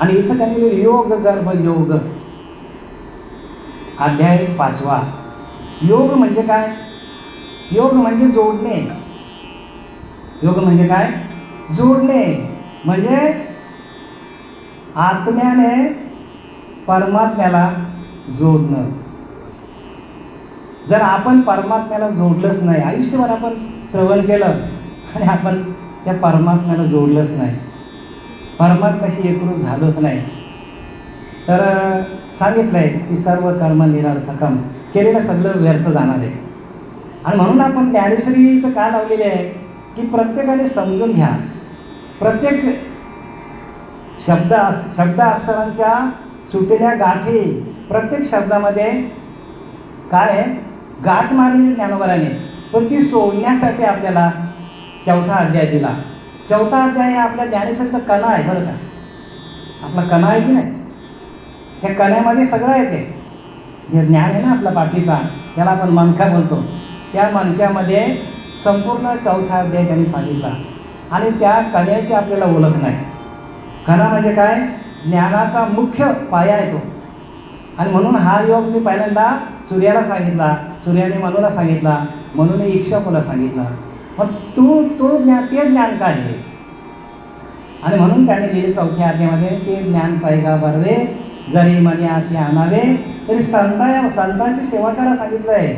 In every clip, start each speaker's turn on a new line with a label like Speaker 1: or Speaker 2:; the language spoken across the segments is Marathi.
Speaker 1: आणि इथं त्यांनी लिहिलं योग गर्भ योग. अध्याय पाचवा. योग म्हणजे काय? योग म्हणजे जोडणे. योग म्हणजे काय? जोडणे. म्हणजे आत्म्याने परमात्म्याला जोडणं. जर आपण परमात्म्याला जोडलंच नाही आयुष्यभर आपण श्रवण केलं आणि आपण त्या परमात्म्याला जोडलंच नाही परमात्म्याशी एकरूप झालोच नाही. तर सांगितलं आहे की सर्व कर्म निरर्थकम केलेलं सगळं व्यर्थ जाणार आहे. आणि म्हणून आपण ज्ञानेश्वरीचं काय लावलेले आहे? की प्रत्येकाने समजून घ्या. प्रत्येक शब्द शब्द अक्षरांच्या सुटलेल्या गाठी प्रत्येक शब्दामध्ये काय आहे? गाठ मारलेली ज्ञानोबराने पण ती सोडण्यासाठी आपल्याला चौथा अध्याय दिला. चौथा अध्याय हा आपल्या ज्ञानेश्वरचा कणा आहे बरं का? आपला कणा आहे की नाही? त्या कण्यामध्ये सगळं येते. जे ज्ञान आहे ना आपला पाठीचा त्याला आपण मनखा बोलतो त्या मनख्यामध्ये संपूर्ण चौथा अध्याय त्यांनी सांगितला. आणि त्या कण्याची आपल्याला ओळख नाही. कणा म्हणजे काय? ज्ञानाचा मुख्य पाया आहे तो. आणि म्हणून हा योग मी पहिल्यांदा सूर्याला सांगितला. सूर्याने मनूला सांगितला. म्हणून इक्षापूला सांगितला. मग तू तो ज्ञान ते ज्ञान काय आहे? आणि म्हणून त्याने लिहिले चौथ्या अध्यायामध्ये ते ज्ञान पैगा बरवे जरी मनी आती आणावे तरी संता या संतांची सेवा करायला सांगितलं आहे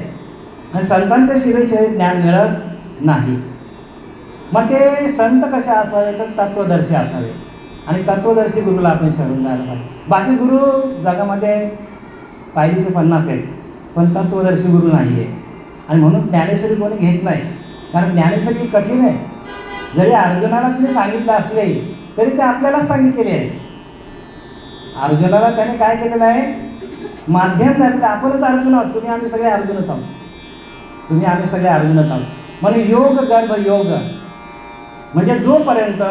Speaker 1: आणि संतांच्या शिवेशिवाय ज्ञान मिळत नाही. मग ते संत कसे असावे? तर तत्वदर्शी असावे. आणि तत्वदर्शी गुरुला आपण शरण जायला पाहिजे. बाकी गुरु जगामध्ये पाहिजे ते पन्नास आहेत पण तत्वदर्शी गुरु नाही आहे आणि म्हणून ज्ञानेश्वरी कोणी घेत नाही. कारण ज्ञानेश्वर ही कठीण आहे. जरी अर्जुनाला तिने सांगितलं असले तरी ते आपल्यालाच सांगितलेले आहे. अर्जुनाला त्याने काय केलेलं आहे? माध्यम धरलं म्हणजे आपणच अर्जुन आहोत. तुम्ही आम्ही सगळे अर्जुनच आहोत. तुम्ही आम्ही सगळे अर्जुनच आहोत. म्हणजे योग गर्भ योग. म्हणजे जोपर्यंत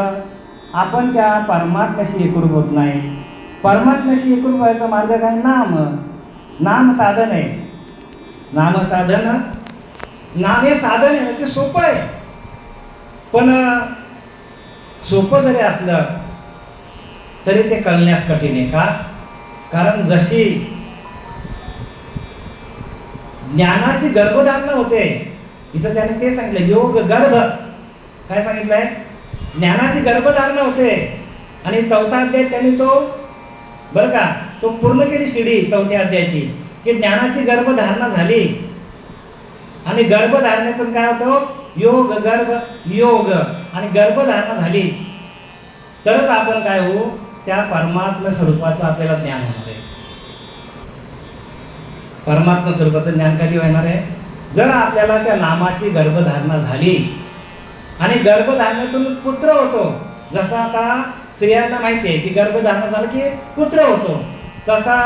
Speaker 1: आपण त्या परमात्म्याशी एकरूप होत नाही परमात्म्याशी एकरूप व्हायचा मार्ग काय? नाम. नाम साधन आहे. नाम साधन हे साधन आहे ते सोपं आहे. पण सोपं जरी असलं तरी ते कळण्यास कठीण आहे का? कारण जशी ज्ञानाची गर्भधारणा होते इथं त्याने ते सांगितलं योग गर्भ. काय सांगितलंय? ज्ञानाची गर्भधारणा होते आणि चौथा अध्याय त्यांनी तो बरं का तो पूर्ण केली शिडी चौथ्या अध्यायाची की ज्ञानाची गर्भधारणा झाली आणि गर्भधारणेतून काय होतं? योग गर्भ योग आणि गर्भधारणा झाली तरच आपण काय होऊ? त्या परमात्मा स्वरूपाचं आपल्याला ज्ञान होणार आहे. परमात्मा स्वरूपाचं ज्ञान कधी होणार आहे? जर आपल्याला त्या नामाची गर्भधारणा झाली आणि गर्भधारणेतून पुत्र होतो. जसा आता स्त्रियांना माहिती आहे की गर्भधारणा झालं की पुत्र होतो. तसा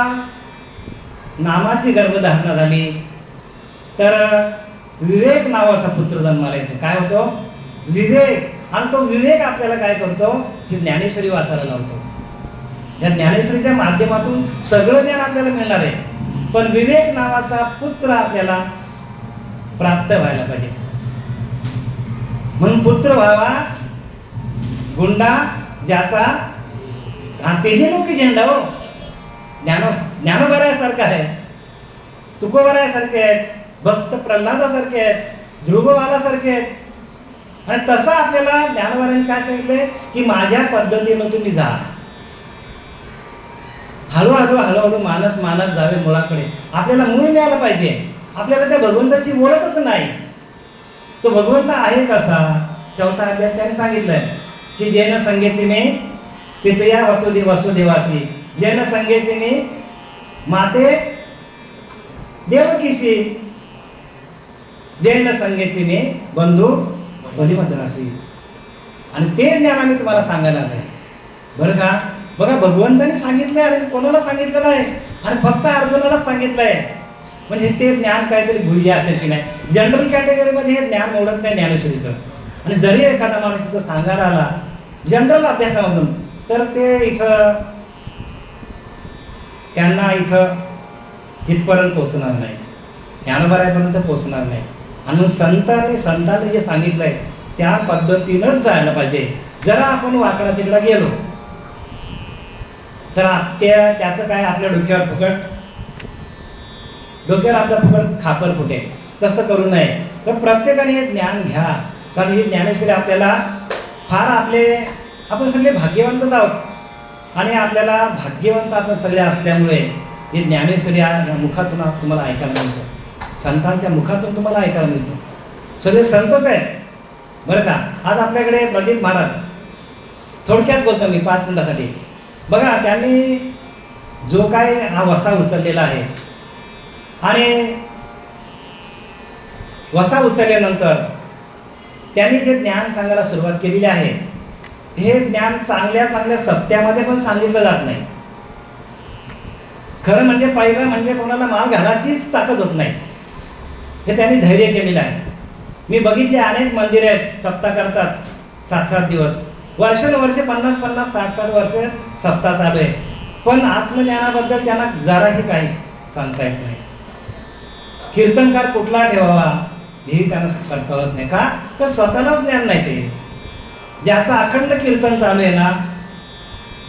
Speaker 1: नामाची गर्भधारणा झाली तर विवेक नावाचा पुत्र जन्माला येतो. काय होतो? विवेक. आणि तो विवेक आपल्याला काय करतो? की ज्ञानेश्वरी वाचायला लावतो. या ज्ञानेश्वरीच्या माध्यमातून सगळं ज्ञान आपल्याला मिळणार आहे. पण विवेक नावाचा पुत्र आपल्याला प्राप्त व्हायला पाहिजे. म्हणून पुत्र व्हावा गुंडा ज्याचा हा तेजे लोक झेंडा हो. ज्ञानो ज्ञानोबरायासारखं आहे. तुकोबरायासारखे आहेत. भक्त प्रल्हादासारखे आहेत ध्रुववादासारखे आहेत. आणि तसं आपल्याला ज्ञानोबरायांनी काय सांगितलंय? की माझ्या पद्धतीनं तुम्ही जा. हळूहळू हळूहळू मानत मानत जावे मुळाकडे. आपल्याला मूळ मिळालं पाहिजे. आपल्याला त्या भगवंताची ओळखच नाही. तो भगवंत आहे कसा? चौथा अध्याय त्याने सांगितलंय की जैन संगेचे मी पितया वसुदे वसुदेवासी जैन संगेचे मी माते देवकीशी जैन संगेचे मी बंधू बलिमद्रासी आणि ते ज्ञान आम्ही तुम्हाला सांगायला नाही बरं का? बघा भगवंताने सांगितलंय आणि कोणाला सांगितलं नाही आणि फक्त अर्जुनालाच सांगितलंय. म्हणजे ते ज्ञान काहीतरी गुह्य असेल की नाही? जनरल कॅटेगरीमध्ये हे ज्ञान मोडत नाही ज्ञानेश्वरीचं आणि जरी एखादा माणूस इथं सांगायला आला जनरल अभ्यासामधून तर ते इथं त्यांना इथं तिथपर्यंत पोचणार नाही. ज्ञानोबरायपर्यंत पोचणार नाही. आणि संतांनी संतांनी जे सांगितलंय त्या पद्धतीनंच जायला पाहिजे. जरा आपण वाकडा तिकडा गेलो. तर त्या त्याचं काय आपल्या डोक्यावर फुकट? डोक्यावर आपल्या फुकट खापर कुठे? तसं करू नये. तर प्रत्येकाने हे ज्ञान घ्या. कारण हे ज्ञानेश्वरी आपल्याला फार आपले आपण सगळे भाग्यवंतच आहोत. आणि आपल्याला भाग्यवंत आपण सगळे असल्यामुळे हे ज्ञानेश्वरी या मुखातून तुम्हाला ऐकायला मिळतं. संतांच्या मुखातून तुम्हाला ऐकायला मिळतं. सगळे संतच आहेत. बरं का? आज आपल्याकडे प्रदीप महाराज. थोडक्यात बोलतो मी पाच मिनिटासाठी. बघा त्यांनी जो काय हा वसा उचललेला आहे आणि वसा उचलल्यानंतर त्यांनी जे ज्ञान सांगायला सुरुवात केलेली आहे हे ज्ञान चांगल्या चांगल्या सत्यामध्ये पण सांगितलं जात नाही. खरं म्हणजे पहिलं म्हणजे कोणाला माल घालायचीच ताकद होत नाही. हे त्यांनी धैर्य केलेलं आहे. मी बघितले अनेक मंदिरे आहेत सप्ताह करतात सात सात दिवस. वर्षानुवर्षे पन्नास पन्नास साठ साठ वर्ष सप्ताह चालू आहे. पण आत्मज्ञानाबद्दल त्यांना जराही काही सांगता येत नाही. कीर्तनकार कुठला ठेवावा हेही त्यांना कळत नाही. का? तर स्वतःलाच ज्ञान नाही ते. ज्याचं अखंड कीर्तन चालू आहे ना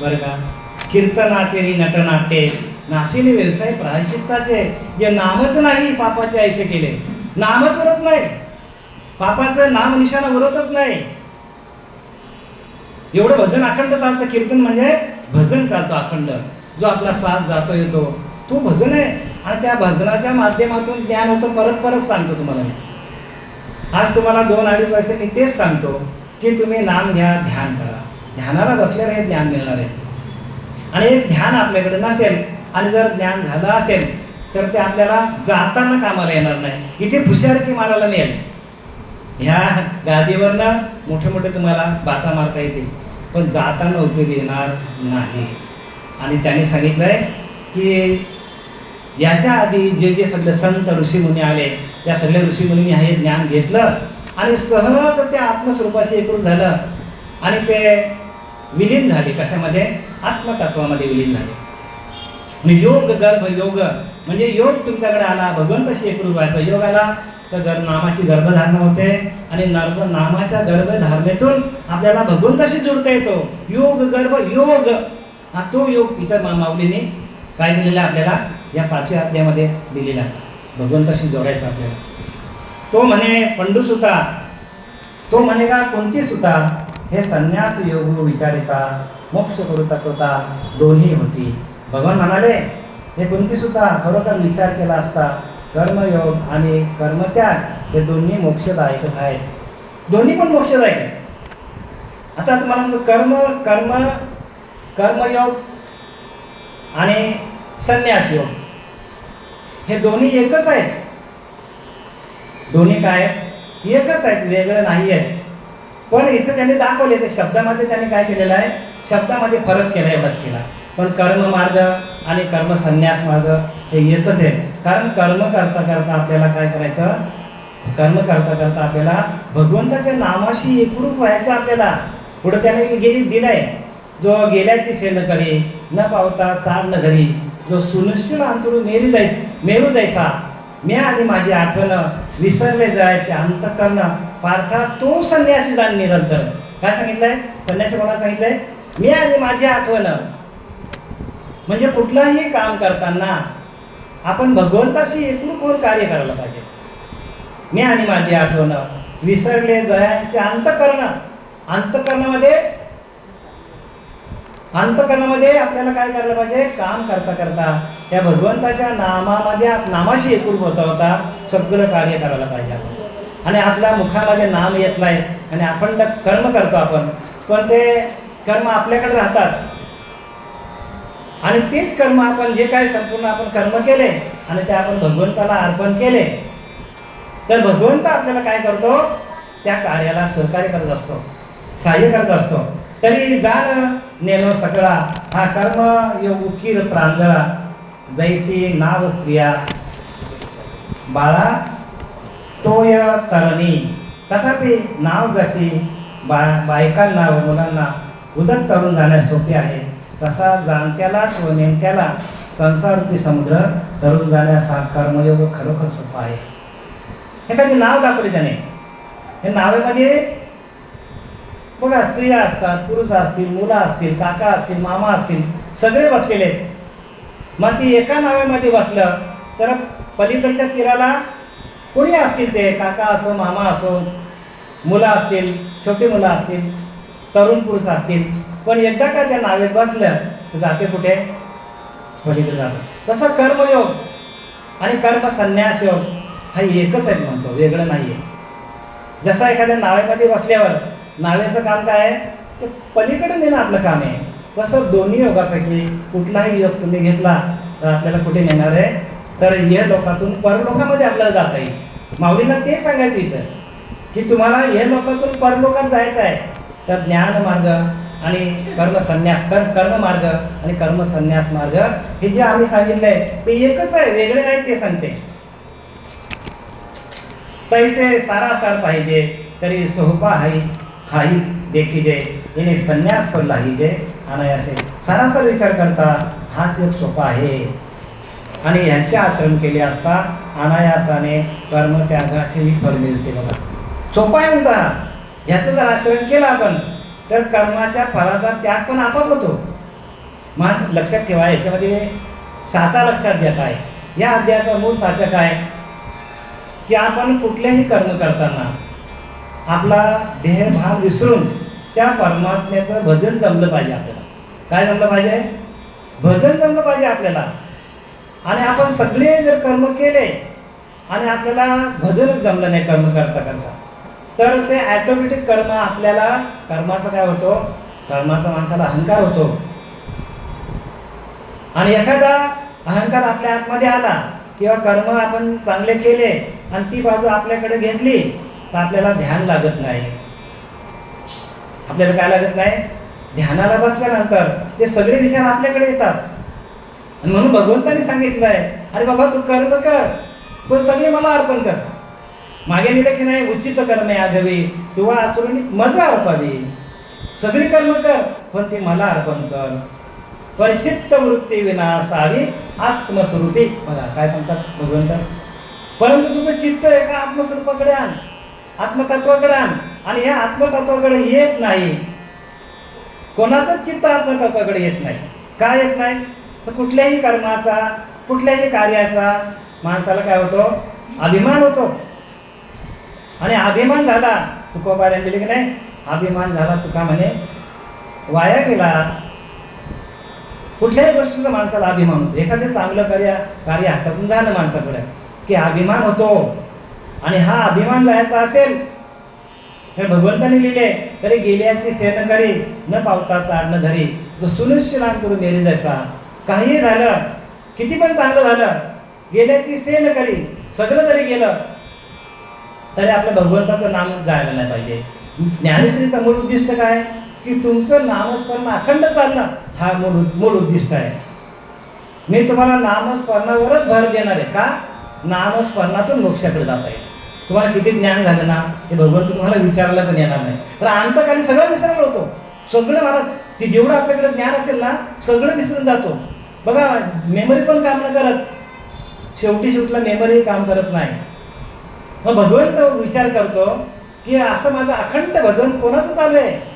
Speaker 1: बरं का? कीर्तनाचे नटनाट्य नटनाट्ये. नाशिले व्यवसाय प्रायश्चित्ताचे जे नामच नाही पापाचे ऐसे केले. नामच उरत नाही. पापाचं नाम निशाणा उरतच नाही. एवढं भजन अखंड चालतं. कीर्तन म्हणजे भजन चालतो अखंड. जो आपला श्वास जातो येतो तो भजन आहे. आणि त्या भजनाच्या माध्यमातून ज्ञान होतं परत परत सांगतो तुम्हाला मी. आज तुम्हाला दोन अडीच वर्ष मी तेच सांगतो की तुम्ही नाम घ्या ध्यान करा. ध्यानाला बसल्यावर हे ज्ञान मिळणार आहे. आणि एक ध्यान आपल्याकडे नसेल आणि जर ज्ञान झालं असेल तर ते आपल्याला जाताना कामाला येणार नाही. इथे फुशारती मारायला मिळेल. ह्या गादीवरनं मोठे मोठे तुम्हाला बाता मारता येतील. पण जाताना उपयोग येणार नाही. आणि त्यांनी सांगितलंय की याच्या आधी जे जे सगळे संत ऋषीमुनी आले त्या सगळ्या ऋषीमुनी हे ज्ञान घेतलं आणि सहज ते आत्मस्वरूपाशी एकरूप झालं. आणि ते विलीन झाले. कशामध्ये? आत्मतत्वामध्ये विलीन झाले. योग गर्भ योग. म्हणजे योग तुमच्याकडे आला भगवंताशी एकरूप व्हायचा? योग आला तर गर नामाची गर्भधारणा होते. आणि नर्भ नामाच्या गर्भधारणेतून आपल्याला भगवंताशी जोडता येतो? योग गर्भ योग. हा तो योग इतर मा- माऊलींनी काय दिलेला आपल्याला? या पाचव्या अध्यायामध्ये दिलेला आहे. भगवंताशी जोडायचा आपल्याला? तो म्हणे पंडुसुता. तो म्हणे का? कोणती सुता? हे संन्यास योग विचारिता मोक्ष करू तत्वता दोन्ही होती. भगवान म्हणाले हे कोणती सुद्धा खरोखर विचार केला असता कर्मयोग आणि कर्मत्याग हे दोन्ही मोक्षदायकच आहेत. दोन्ही पण मोक्षदायक आहेत. आता तुम्हाला सांगतो कर्म कर्म कर्मयोग आणि संन्यास योग हे दोन्ही एकच आहेत. दोन्ही काय आहेत? एकच आहेत वेगळं नाही आहेत. पण इथं त्यांनी दाखवले ते शब्दामध्ये त्यांनी काय केलेलं आहे? शब्दामध्ये फरक केला एवढाच केला. पण कर्म मार्ग आणि कर्म संन्यास मार्ग हे एकच आहे. कारण कर्म करता करता आपल्याला काय करायचं? कर्म करता करता आपल्याला भगवंताच्या नामाशी एकरूप व्हायचं आपल्याला. पुढे त्याने गेली दिलाय. जो गेल्याची सेन करी न पावता सार न घरी जो सुनिश्चित अंतरू मेरी जायस मेरू जायचा मी आणि माझी आठवण विसरले जायचे अंतकरण पार्था तो संन्यासी जाण निरंतर. काय सांगितलंय? संन्यासी कोणाला सांगितलंय? मी आणि माझी आठवण. म्हणजे कुठलंही काम करताना आपण भगवंताशी एकूण कोण कार्य करायला पाहिजे? मी आणि माझी आठवण विसरले जायचे अंतकरण. अंतकरणामध्ये अंतकरणामध्ये आपल्याला काय करायला पाहिजे? काम करता करता त्या भगवंताच्या नामामध्ये नामाशी एकूण होता होता सगळं कार्य करायला पाहिजे. आपण आणि आपल्या मुखामध्ये नाम येत नाही आणि आपण कर्म करतो आपण. पण ते कर्म आपल्याकडे राहतात. आणि तेच कर्म आपण जे काही संपूर्ण आपण कर्म केले आणि ते आपण भगवंताला अर्पण केले तर भगवंत आपल्याला काय करतो? त्या कार्याला सहकार्य करत असतो सहाय्य करत असतो. तरी जाण नेनो सकळा हा कर्म यो उकीर प्रांजळा जैसी नाव स्त्रिया. बाळा तोय तरणी तथापि नाव जशी बा बायकांना व मुलांना उदक तरुण जाण्यास सोपे आहे. तसा जाणत्यालाच व नेमत्याला संसारूपी समुद्र तरुण जाण्यास हा कर्मयोग खरोखर सोपा आहे. हे काही नाव दाखवले त्याने. हे नावेमध्ये बघा स्त्रिया असतात पुरुष असतील मुलं असतील काका असतील मामा असतील सगळे बसलेले आहेत. मग ती एका नावेमध्ये बसलं तर पलीकडच्या तीराला कोणी असतील ते? काका असो मामा असो मुलं असतील छोटी मुलं असतील तरुण पुरुष असतील पण एकदा का त्या नावेत बसलं तर जाते कुठे? पलीकडे जातं. तसं कर्मयोग आणि कर्म संन्यास योग हा एकच आहे म्हणतो वेगळं नाही आहे जसं एखाद्या नावेमध्ये बसल्यावर नावेचं काम काय आहे? ते पलीकडे नेणं आपलं काम आहे. तसं दोन्ही योगापैकी कुठलाही योग तुम्ही घेतला तर आपल्याला कुठे नेणार आहे? तर या लोकातून परलोकामध्ये आपल्याला जाता येईल. माऊलीला ते सांगायचं इथं की तुम्हाला या लोकातून परलोकात जायचं आहे. तर ज्ञान मार्ग आणि कर्म संन्यास कर्म मार्ग आणि कर्म संन्यास मार्ग हे जे आम्ही सांगितले ते एकच आहे वेगळे नाहीत ते सांगते. तैसे सारासार पाहिजे तरी सोहपा हाई हाई देखिजे येणे संन्यास पण लाहिजे अनायासे सारासार विचार करता हाच एक सोपा आहे. आणि ह्याचे आचरण केले असता अनायासाने कर्म त्यागाची फळ मिळते बघा. सोपा आहे म्हणता. ह्याचं जर आचरण केलं आपण तर कर्माच्या फळाचा त्याग पण आपण होतो. मग लक्षात ठेवा याच्यामध्ये साचा लक्षात घेत आहे. या अध्यायाचा मूळ साचा काय की आपण कुठलेही कर्म करताना आपला देहभाव विसरून त्या परमात्म्याचं भजन जमलं पाहिजे आपल्याला. काय जमलं पाहिजे? भजन जमलं पाहिजे आपल्याला. आणि आपण सगळे जर कर्म केले आणि आपल्याला भजनच जमलं नाही कर्म करता करता तर ते ॲटोमॅटिक कर्म आपल्याला कर्माचा काय होतो? कर्माचा माणसाला अहंकार होतो. आणि एखादा अहंकार आपल्या आतमध्ये आला किंवा कर्म आपण चांगले केले आणि ती बाजू आपल्याकडे घेतली तर आपल्याला ध्यान लागत नाही. आपल्याला काय लागत नाही? ध्यानाला बसल्यानंतर ते सगळे विचार आपल्याकडे येतात. आणि म्हणून भगवंताने सांगितलं आहे अरे बाबा तू कर्म कर पण सगळे मला अर्पण कर. मागे लिहिलं की नाही उचित कर्म आघवी तुवा आचरून मजा अर्पावी सगळी कर्म कर पण ते मला अर्पण कर. परिचित्त वृत्ती विनासावी आत्मस्वरूपी. बघा काय सांगतात भगवंत? परंतु तुझं चित्त एका आत्मस्वरूपाकडे आण आत्मतत्वाकडे आण आणि ह्या आत्मतत्वाकडे येत नाही. कोणाचंच चित्त आत्मतत्वाकडे येत नाही. का येत नाही? तर कुठल्याही कर्माचा कुठल्याही कार्याचा माणसाला काय होतो? अभिमान होतो. आणि अभिमान झाला. तुकोबाऱ्याने दिले की नाही? अभिमान झाला तुका म्हणे. वाया गेला. कुठल्याही गोष्टीचा माणसाला अभिमान होतो. एखादं चांगलं कार्य कार्य हातातून झालं माणसाकडे की अभिमान होतो. आणि हा अभिमान जायचा असेल हे भगवंताने लिहिले तरी गेल्याची सेन करी न पावता चाड न धरी. तो सुनिश्चित मेरी जसा. काहीही झालं किती पण चांगलं झालं गेल्याची सेन करी सगळं जरी गेलं तरी आपल्या भगवंताचं नाम जायला नाही पाहिजे. ज्ञानेश्वरीचं मूळ उद्दिष्ट काय? की तुमचं नामस्मरण अखंड चालणं हा मूळ मूळ उद्दिष्ट आहे. मी तुम्हाला नामस्मरणावरच भर देणार आहे. का? नामस्मरणातून मोक्षाकडे जाता येईल तुम्हाला किती ज्ञान झालं ना ते भगवंत तुम्हाला विचारायला पण येणार नाही. तर अंतकाली सगळं विसरलं होतो. सगळं महाराज ते जेवढं आपल्याकडे ज्ञान असेल ना सगळं विसरून जातो. बघा मेमरी पण काम न करत. शेवटी शेवटला मेमरी काम करत नाही. मग भगवंत विचार करतो की असं माझं अखंड भजन कोणाचं चालू आहे?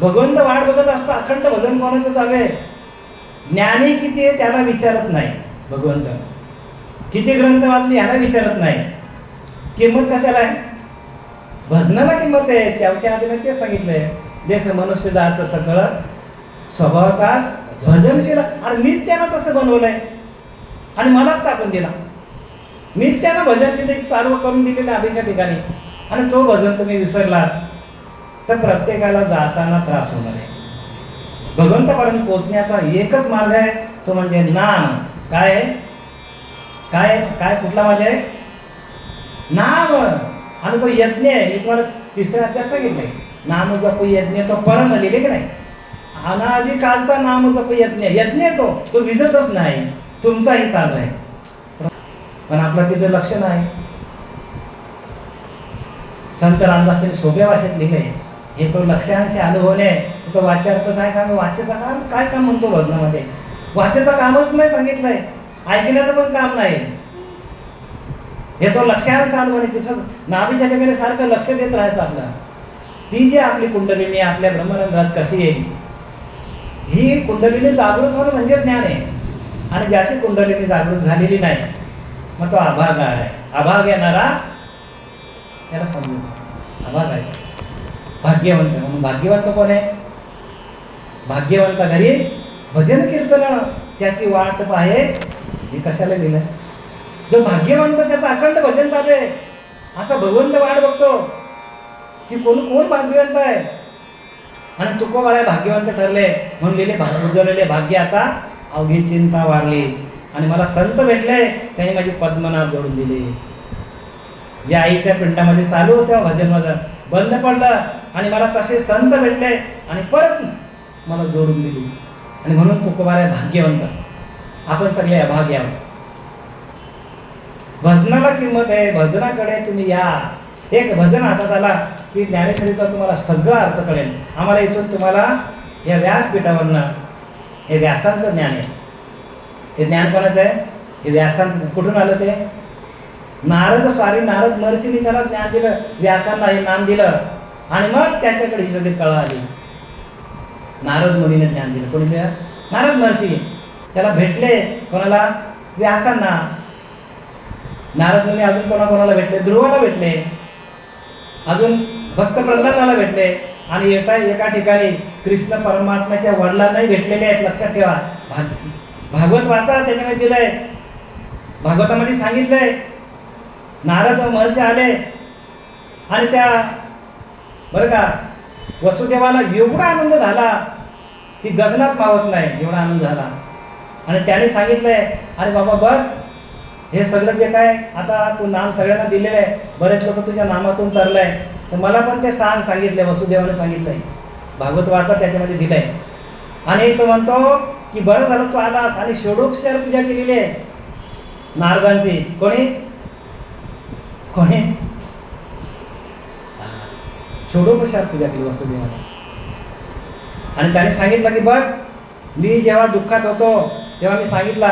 Speaker 1: भगवंत वाट बघत असतो अखंड भजन कोणाचं चालू आहे? ज्ञानी किती आहे त्याला विचारत नाही भगवंत. किती ग्रंथ वाचले ह्याला विचारत नाही. किंमत कशाला आहे? भजनाला किंमत आहे. त्या त्या आधी मी तेच सांगितलंय. देख मनुष्य जात सकळ स्वभावतात भजनशील. आणि मीच त्याला तसं बनवलंय. आणि मलाच टाकून दिला. मीच त्यानं भजन तिथे चालू करून दिलेलं आधीच्या ठिकाणी. आणि तो भजन तुम्ही विसरलात तर प्रत्येकाला जाताना त्रास होणार आहे. भगवंतापर्यंत पोहोचण्याचा एकच मार्ग आहे तो म्हणजे नाम. काय आहे? काय काय कुठला मार्ग आहे? नाम. आणि तो यज्ञ आहे. मी तुम्हाला तिसऱ्या अध्यास आहे नाम जप यज्ञ तो परम लिहिले की नाही? अनादिकालचा नाम जप यज्ञ. यज्ञ तो तो विजतच नाही. तुमचाही चालू आहे. पण आपलं तिथं लक्ष नाही. संत रामदासांनी सोप्या भाषेत लिहिले. हे तो लक्षांशी अनुभवले. तो वाच्यार्थ काय काम वाचेचा काम काय काम म्हणतो भजनामध्ये? वाचेचं कामच नाही सांगितलंय. ऐकण्याचं पण काम नाही. हे तो लक्षांश अनुभवणे तसं नाभीच्या ठिकाणी सारखं लक्ष देत राहायचं आपलं. ती जी आपली कुंडलिनी आपल्या ब्रह्मरंध्रात कशी येईल ही कुंडलिनी जागृत होणं म्हणजे ज्ञान आहे. आणि ज्याची कुंडलिनी जागृत झालेली नाही मग तो अभाग आहे. अभाग येणारा त्याला समजून अभाग आहे भाग्यवंत. म्हणून भाग्यवंत कोण आहे? भाग्यवंत घरी भजन कीर्तन त्याची वाट पाहे. हे कशाला लिहिलं जो भाग्यवंत त्याचं अखंड भजन चालू आहे. असा भगवंत वाट बघतो की कोण कोण भाग्यवंत आहे? आणि तुकोबाला भाग्यवंत ठरले. म्हणून लिहिले भाग उजवलेले भाग्य आता अवघी चिंता वारली. आणि मला संत भेटले त्यांनी माझी पद्मनाभ जोडून दिले. जे आईच्या पिंडामध्ये चालू होत्या भजन माझं बंद पडलं आणि मला तसे संत भेटले आणि परत मला जोडून दिली. आणि म्हणून तुकोबाराय भाग्यवंत. आपण सगळे अभाग्य आहोत भजनाला किंमत आहे भजनाकडे तुम्ही या. एक भजन हातात आला की ज्ञानेश्वरीचा तुम्हाला सगळा अर्थ कळेल. आम्हाला इथून तुम्हाला या व्यासपीठावरनं हे व्यासांचं ज्ञान आहे. हे ज्ञान कोणाचं आहे? हे व्यासान कुठून आलं ते? नारद स्वारी नारद महर्षीने त्याला ज्ञान दिलं. व्यासांना हे नाम दिलं. आणि मग त्याच्याकडे ही सगळी कळा आली. नारद मुनीने ज्ञान दिलं. कोणी दिलं? नारद महर्षी. त्याला भेटले कोणाला? व्यासांना. नारद मुनी अजून कोणाकोणाला भेटले? ध्रुवाला भेटले. अजून भक्त प्रल्हादाला भेटले. आणि एका एका ठिकाणी कृष्ण परमात्म्याच्या वडिलांनाही भेटलेले आहेत. लक्षात ठेवा. भाग भागवत वाचा त्याच्यामध्ये दिलंय. भागवतामध्ये सांगितलंय. नारद महर्षी आले. आणि त्या बरं का वसुदेवाला एवढा आनंद झाला की गगनात पावत नाही एवढा आनंद झाला. आणि त्याने सांगितलंय अरे बाबा बघ हे सगळं जे काय आता तू नाम सगळ्यांना दिलेलं आहे बरेच लोक तुझ्या नामातून तरलंय. तर मला पण ते सांग सांगितलंय वसुदेवाने सांगितलंय. भागवत वाचा त्याच्यामध्ये दिलंय. आणि तो म्हणतो की बरं झालं तू आलास आणि षोडोपचार पूजा केलेली आहे. नारदांची. कोणी? कोणी? षोडोपचार पूजा केली वसुदेवाने. आणि त्याने सांगितलं की बघ मी जेव्हा दुःखात होतो तेव्हा मी सांगितला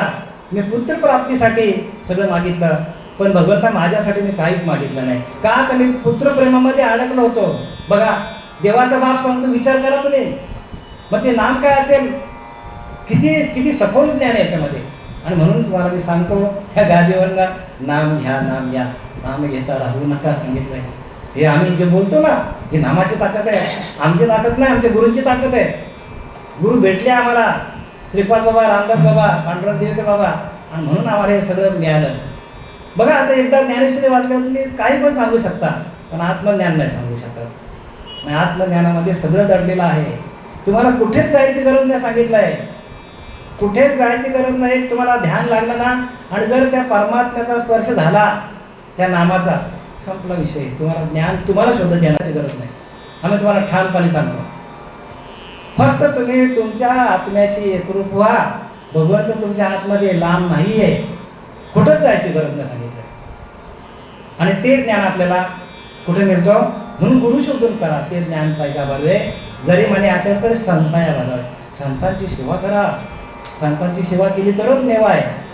Speaker 1: मी पुत्रप्राप्तीसाठी सगळं मागितलं पण भगवंता माझ्यासाठी मी काहीच मागितलं नाही. का तर मी पुत्रप्रेमामध्ये अडकलो होतो. बघा देवाचा बाप सांगतो विचार करा तुम्ही. मग ते नाम काय असेल? किती किती सखोल ज्ञान आहे याच्यामध्ये. आणि म्हणून तुम्हाला मी सांगतो ह्या गादीवरला नाम घ्या नाम घ्या. नाम घेता राहू नका सांगितलंय. हे आम्ही जे बोलतो ना हे नामाची ताकद आहे. आमची ताकद नाही आमच्या गुरूंची ताकद आहे. गुरु भेटले आम्हाला. श्रीपाद बाबा रामदास बाबा पांडुरंग देवते बाबा. आणि म्हणून आम्हाला हे सगळं मिळालं. बघा आता एकदा ज्ञानेश्वरी वाचल्यावर तुम्ही काही पण सांगू शकता पण आत्मज्ञान नाही सांगू शकत. आत्मज्ञानामध्ये सगळं दडलेलं आहे. तुम्हाला कुठेच जायची गरज नाही सांगितलं आहे कुठेच जायची गरज नाही तुम्हाला ध्यान लागलं ना? आणि जर त्या परमात्म्याचा स्पर्श झाला त्या नामाचा संपला विषय. तुम्हाला ज्ञान तुम्हाला शोधत घेण्याची गरज नाही. आम्ही तुम्हाला ठामपणे सांगतो. फक्त तुम्ही तुमच्या आत्म्याशी एकरूप व्हा. भगवंत तुमच्या आतमध्ये लांब नाही आहे कुठंच जायची गरज नाही सांगितलं. आणि ते ज्ञान आपल्याला कुठे मिळतो? म्हणून गुरु शोधून करा ते ज्ञान पाहिजे बरवे जरी म्हणे आता तर संता या बाजावे संतांची सेवा करा. संतांची सेवा केली तरच नेवा आहे.